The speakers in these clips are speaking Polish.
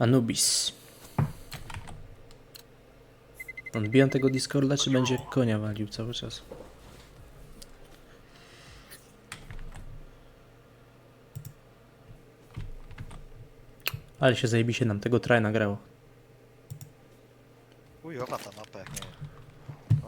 Anubis. Odbijam tego Discorda, czy będzie konia walił cały czas? Ale się zajebiście nam tego traj nagrało. Chujowa ta mapa, jak nie.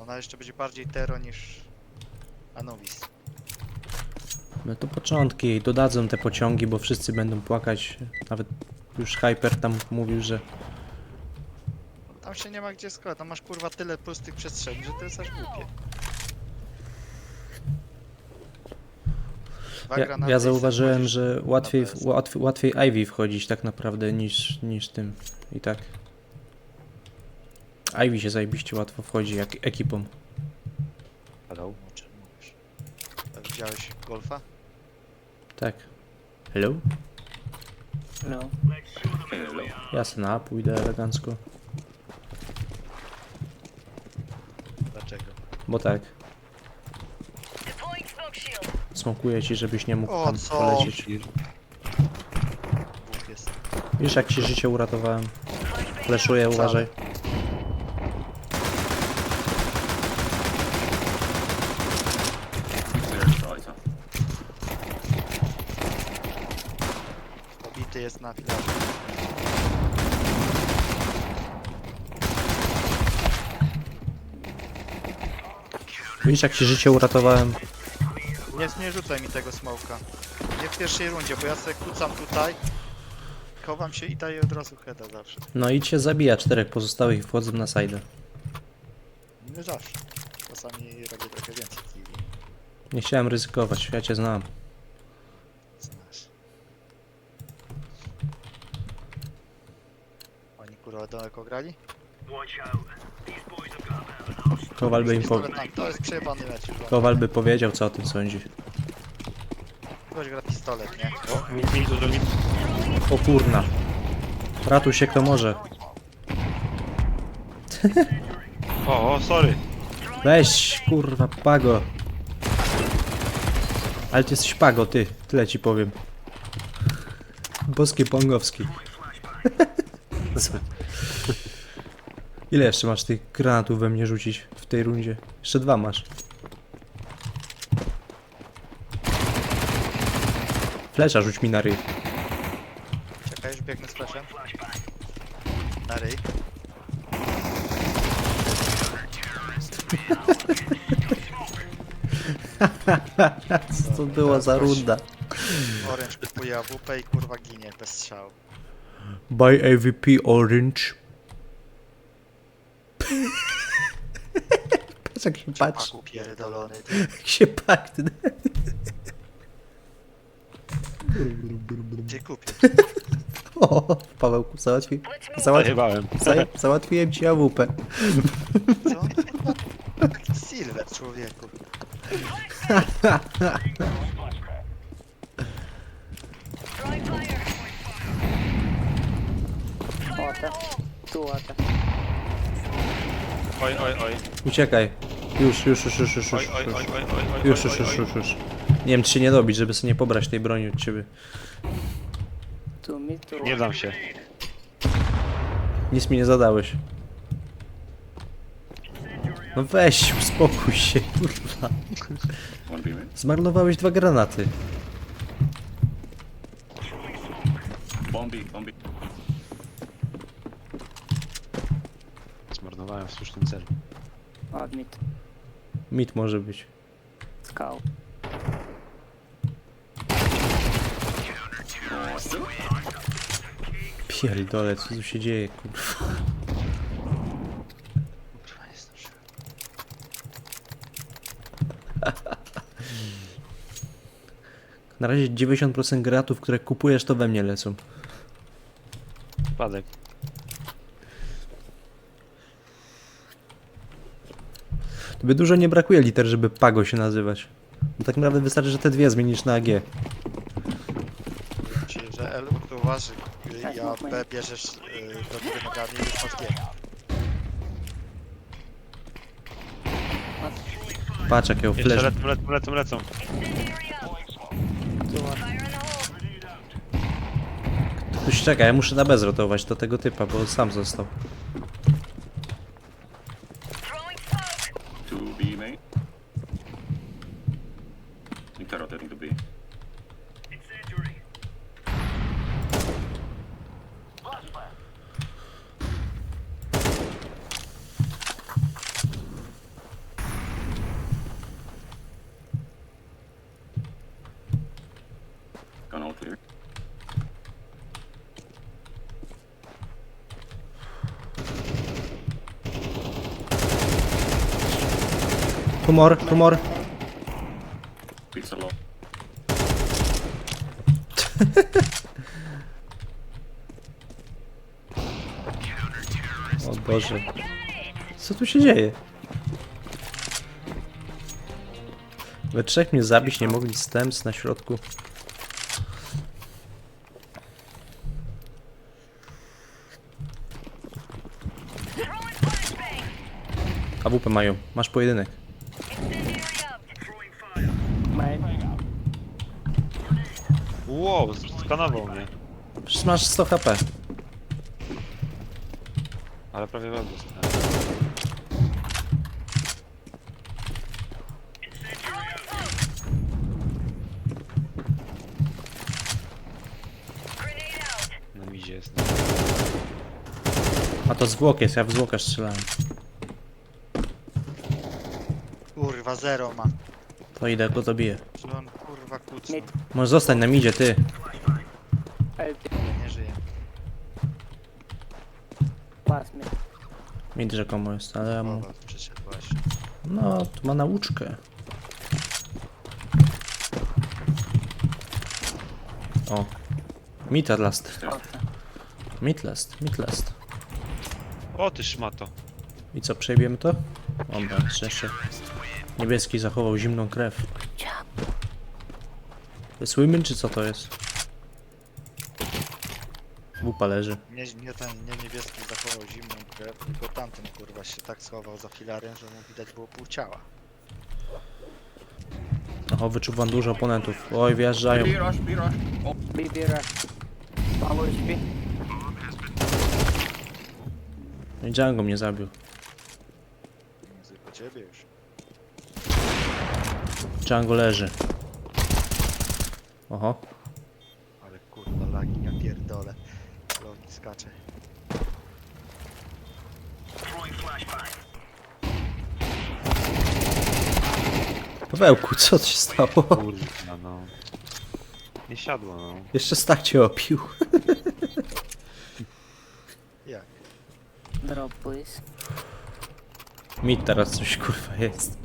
Ona jeszcze będzie bardziej Tero niż Anubis. No to początki, dodadzą te pociągi, bo wszyscy będą płakać. Nawet już Hyper tam mówił, że Tam się nie ma gdzie składać, tam masz kurwa tyle pustych przestrzeni, że to jest aż głupie. Ja, ja zauważyłem, że łatwiej, łatwiej, łatwiej Ivy wchodzić tak naprawdę niż, niż tym. I tak. Ivy się zajebiście łatwo wchodzi jak ekipą. Hello? O czym mówisz? A Widziałeś golfa? Tak. Hello? No. Jasne, pójdę elegancko. Dlaczego? Bo tak. Smokuję ci, żebyś nie mógł O, tam co? polecieć. Bóg jest. Wiesz jak ci życie uratowałem. Fleszuję, uważaj. Obity jest na filarze. Wiesz jak ci życie uratowałem. Nie, nie rzucaj mi tego smoka. Nie w pierwszej rundzie, bo ja sobie kucam tutaj. Chowam się i daję od razu heada zawsze. No i cię zabija czterech pozostałych i wchodzą na side. Nie zawsze. Czasami robię trochę więcej killi. Nie chciałem ryzykować, ja cię znam. Znasz. Oni kurwa daleko grali? Kowal by im po... Pistolet tam, to jest przejebany mecz. już. Kowal by powiedział co o tym sądzi. Ktoś gra pistolet, nie? O, mi, mi, dużo mi. O kurna. Ratuj się kto może. O, o, sorry. Weź, kurwa, pago. Ale ty jesteś pago, ty. Tyle ci powiem. Boski pongowski. Ile jeszcze masz tych granatów we mnie rzucić tej rundzie? Jeszcze dwa masz. Flesza rzuć mi na ryj. Czekaj, już biegnę z flashem. Na ryj. Co to była za runda? Orange kupuje AWP i kurwa ginie bez strzału. By AVP Orange. Patrz jak się patrzy. Paku pierdolony. Jak się patrzy. Gdzie kupię? O, Pawełku, załatwi, załatwi, Zajebałem. za, załatwiłem ci AWP. Co? Taki silver człowieku. Water. Two water. Oj, oj, oj. Uciekaj. Już, już, już, już, już, już, oj, już. oj, oj, oj, oj, Już, już, oj, już, oj. już, już. Nie wiem, czy się nie dobić, żeby sobie nie pobrać tej broni od ciebie. Nie dam się. Nic mi nie zadałeś. No weź, uspokój się, kurwa. Zmarnowałeś dwa granaty. Bombi, bombi. Zmarnowałem w słusznym celu. One mid. Mit może być. Scout. Pierdolę, co tu się dzieje, kurwa. Kurwa, nie zdążyłem. Na razie 90% granatów, które kupujesz, to we mnie lecą. Spadek. Tobie dużo nie brakuje liter, żeby Pago się nazywać. Bo tak naprawdę wystarczy, że te dwie zmienisz na AG. Czyli, że L to uważy, Tak, ja mów, B bierzesz yy, do góry nogami i już masz G. Patrz jakiego Jeszcze flash. lecą, lecą, lecą, lecą. Się czekaj, ja muszę na bez rotować do tego typa, bo sam został. Throwing smoke. Two B main. Think they're rotating to B. Gun all clear. Tumor, tumor. Low. O Boże. Co tu się dzieje? We trzech mnie zabić nie mogli stems na środku. AWP mają. Masz pojedynek. Wow, skanował mnie. Przecież masz 100 HP. Ale prawie wam dostałem. Grenade out. Na midzie jest. A to zwłok jest, ja w zwłoka strzelałem. Kurwa, zero ma. To idę, go dobiję. Że on kurwa kucnął. Mid. Może zostań na midzie, ty. LT. Nie żyje. Pass mid. Mid rzekomo jest, ale ja mu... Mowa, przyszedł właśnie. No, tu ma nauczkę. O. Midlast. Ota. Midlast, midlast. O ty szmato. I co, przejmiemy to? Dobra, szczęście. Niebieski zachował zimną krew. To jest women, czy co to jest? Wupa leży. Nie, nie ten, nie niebieski zachował zimną krew, tylko tamten kurwa się tak schował za filarem, że mu widać było pół ciała. Oho, wyczuwam dużo oponentów. Oj, wjeżdżają. B B rush. B, B rush. Power HP. No i Django mnie zabił. Nie tylko ciebie już. Django leży. Oho. Ale kurwa lagi, ja pierdolę. Logik skacze. Pawełku, co ci się stało? Kurwa no. Nie siadło no. Jeszcze Stach cię opił. Drop please. Mi teraz coś kurwa jest.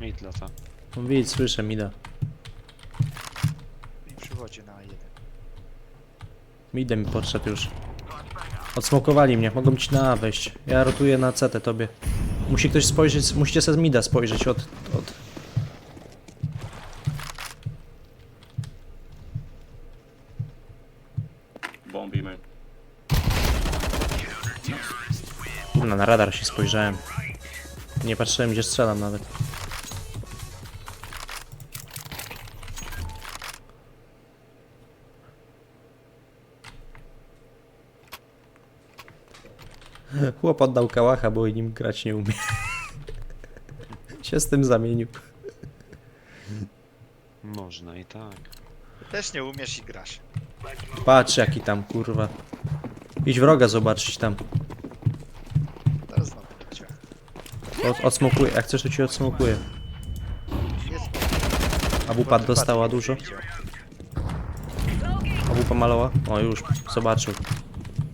Mid lata. No widz, słyszę, Mida. I przychodzi na jeden. Midem mi podszedł już. Odsmokowali mnie, mogą ci na A wejść. Ja rotuję na CT tobie. Musi ktoś spojrzeć, musicie sobie z Mida spojrzeć od, od... bomb B main. Kurna, na radar się spojrzałem. Nie patrzyłem gdzie strzelam nawet. Chłop oddał kałacha, bo nim grać nie umie. się z tym zamienił. Można i tak. Też nie umiesz i grasz. Patrz jaki tam, kurwa. Idź wroga zobaczyć tam. Teraz znowu. Od, odsmokuję, jak chcesz to ci odsmokuję. Jest. A wupa dostała dużo? A wupa malała? O już, zobaczył.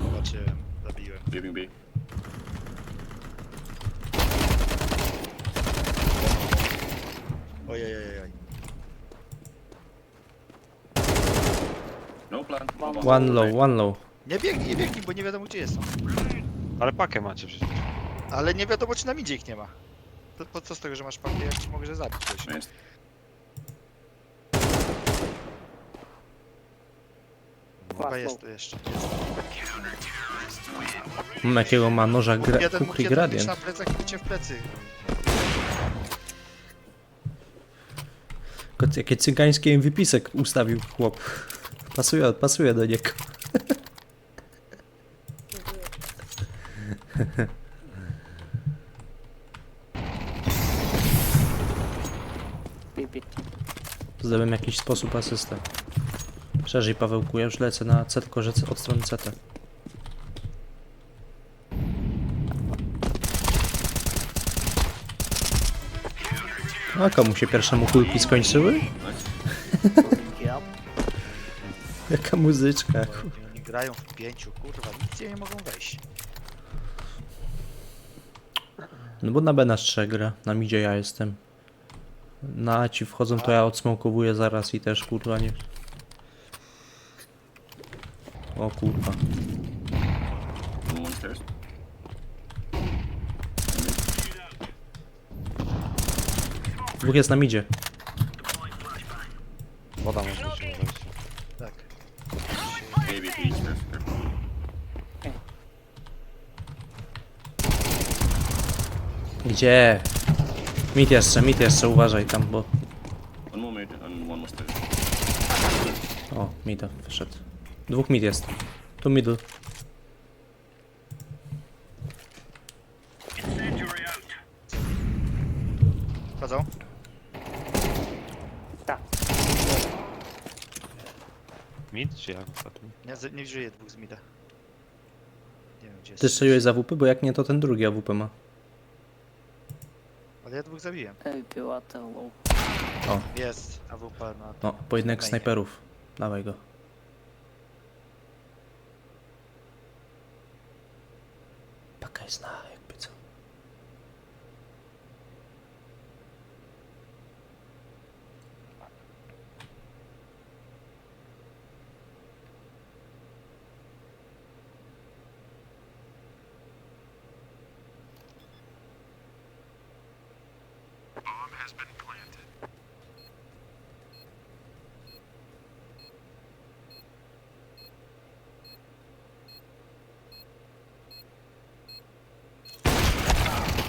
Zobaczyłem, zabiłem. Leaving B. Ojej, No plan. One low, one low. Nie biegnij, nie biegnij, bo nie wiadomo gdzie jest on. Ale pakę macie przecież. Ale nie wiadomo czy na midzie ich nie ma. To po co z tego, że masz papier, jak ci mogę zabić goś? Nice. Chyba Fast jest tu jeszcze. Mm, jakiego ma noża gra Jeden mógł Kukli jeden być Gradient. na plecach i cię w plecy. Kot- Jakie cygańskie wypisek ustawił chłop. Pasuje, pasuje do niego. BB. Zrobiłem jakiś sposób asystę. Szerzej Pawełku, ja już lecę na C, tylko że od strony CT. A komu się pierwszemu kulki skończyły? Jaka muzyczka. ku- Oni grają w pięciu, kurwa, nic nie mogą wejść. No bo na B nasz trzech gra, na midzie ja jestem. Na A ci wchodzą, to ja odsmokowuję zaraz i też kurwa nie... O kurwa. One. Dwóch jest na midzie. Gdzie? Mit jeszcze, mit jeszcze, uważaj tam, bo... One more mid and one more stairs. O, mida wyszedł. Dwóch mid jest. Tu middle. Wchodzą? Tak. Mid czy jak ostatni? Nie, z- nie żyje dwóch z mida. Nie wiem gdzie jest. Ty strzeliłeś z AWP, bo jak nie, to ten drugi AWP ma. Ja dwóch zabiłem. Była to low. Jest AWP na... No, pojedynek snajperów. Dawaj go.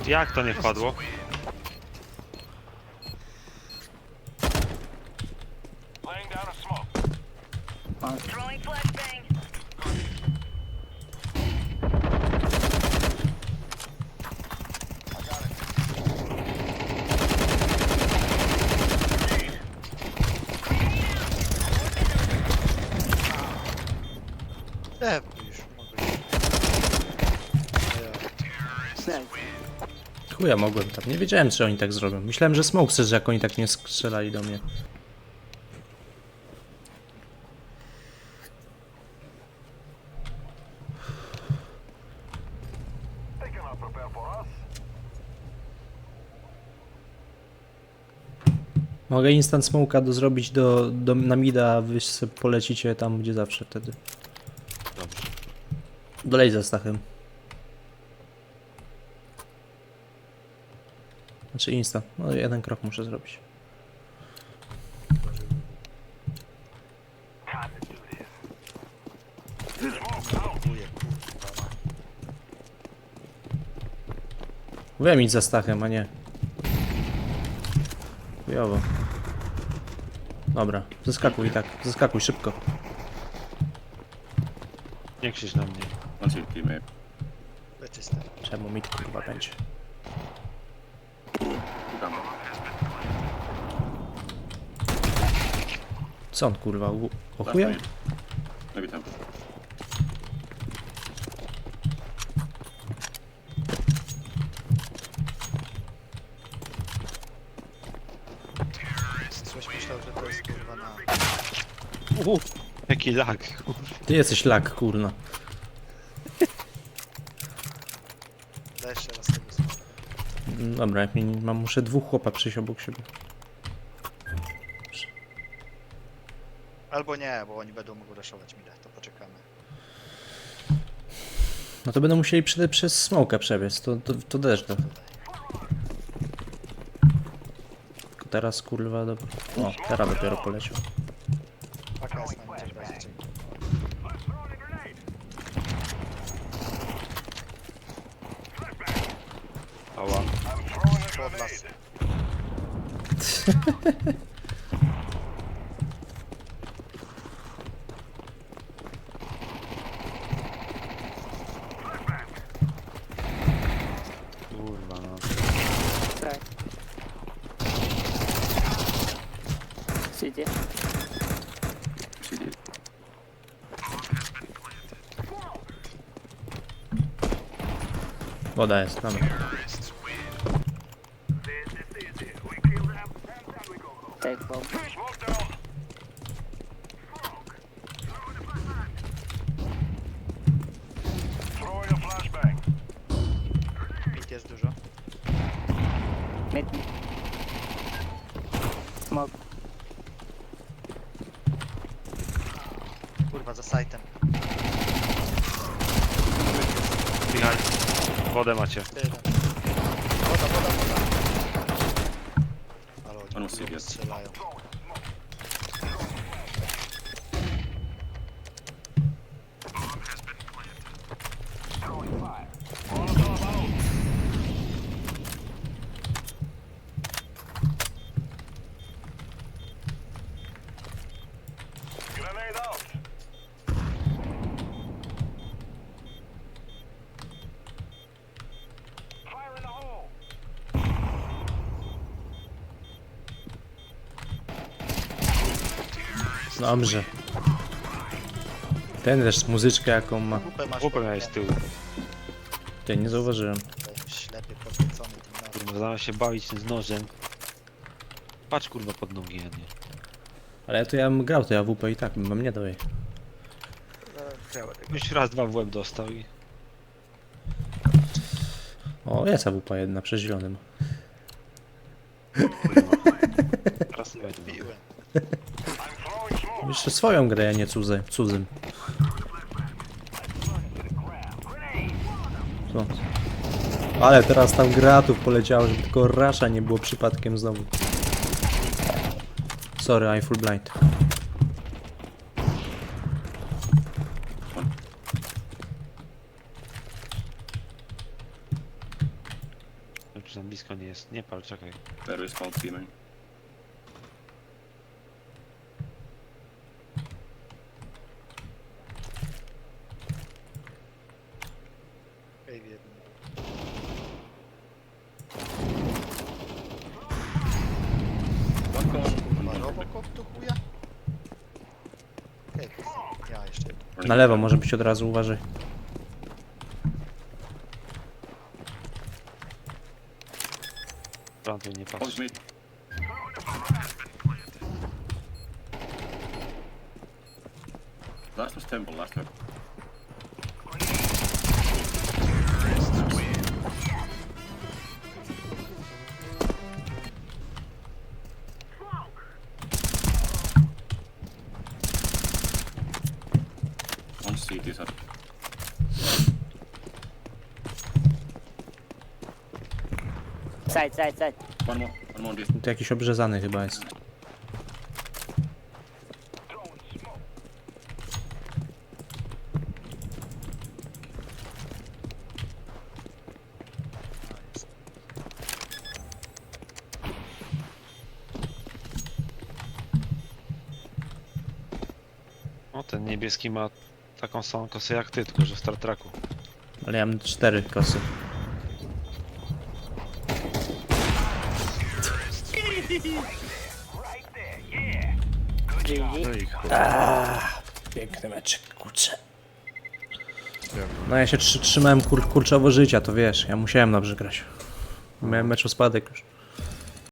Jak to nie wpadło? Throwing flashbang. E, już mogę. Nice. Chuja mogłem tam. Nie wiedziałem, czy oni tak zrobią. Myślałem, że smoke że jak oni tak nie strzelali do mnie. Mogę instant smoke'a do zrobić do, do, na mida, a wy polecicie tam, gdzie zawsze wtedy. Dobrze. Dolej za Stachem. Znaczy instant. No jeden krok muszę zrobić. Mówiłem idź za Stachem, a nie. Chujowo. Dobra, zeskakuj i tak. Zeskakuj szybko. Nie krzycz na mnie. Czemu mi to kurwa będzie? Two down. Co on kurwa? u- O Last chuja? mid. Maybe temple. Coś myślał, że to jest kurwa na... Uuu, jaki lag. Ty jesteś lak, kurna. Daj jeszcze raz tego smoka. Dobra, jak mi, mam, muszę dwóch chłopa przyjść obok siebie. Albo nie, bo oni będą mogli raszować mi to poczekamy. No to będą musieli przede przez smoka przebiec, to, to, to też. Tylko teraz kurwa do... O, teraz dopiero poleciał. Paka jest na mnie, będzie dzięki. Ała. Woda jest, dobra. Take bomb. Mid jest dużo. Mid. Smoke. Kurwa, za sajtem. Wodę macie. Jeden. Woda, woda, woda. Ale On oni strzelają. Dobrze. Ten też muzyczkę jaką ma. Kupę masz miałeś z tyłu. Ty nie zauważyłem. Tutaj Ślepy, podniecony tym nożem. Kurwa, zamiast się bawić z nożem. Patrz kurwa pod nogi, a nie. Ale to ja bym grał, to ja WP i tak bym nie dał jej. Już raz, dwa w łeb dostał i... O, jest AWP jedna przy zielonym. Raz nie będzie. Biłem. Jeszcze swoją grę, a nie cudzy, cudzym. Co? Ale teraz tam gratów poleciało, żeby tylko rasza nie było przypadkiem znowu. Sorry, I'm full blind. Czy tam blisko nie jest? Nie pal, czekaj. There is teaming. Ej, jeden. Kurwa, Robocop tu chuja? Ej, ja jeszcze jeden. Running Na lewo może być od razu, uważaj. Plantuj, nie patrz. Last was temple, last one. Side, side, side. One more, one more this. To jakiś obrzezany chyba jest. O, ten niebieski ma taką samą kosę jak ty, tylko że w Star Treku. Ale ja mam cztery kosy. GG. No i. Piękny meczek, kurczę. No ja się trzy, trzymałem kur, kurczowo życia, to wiesz, ja musiałem dobrze grać. Miałem mecz o spadek już.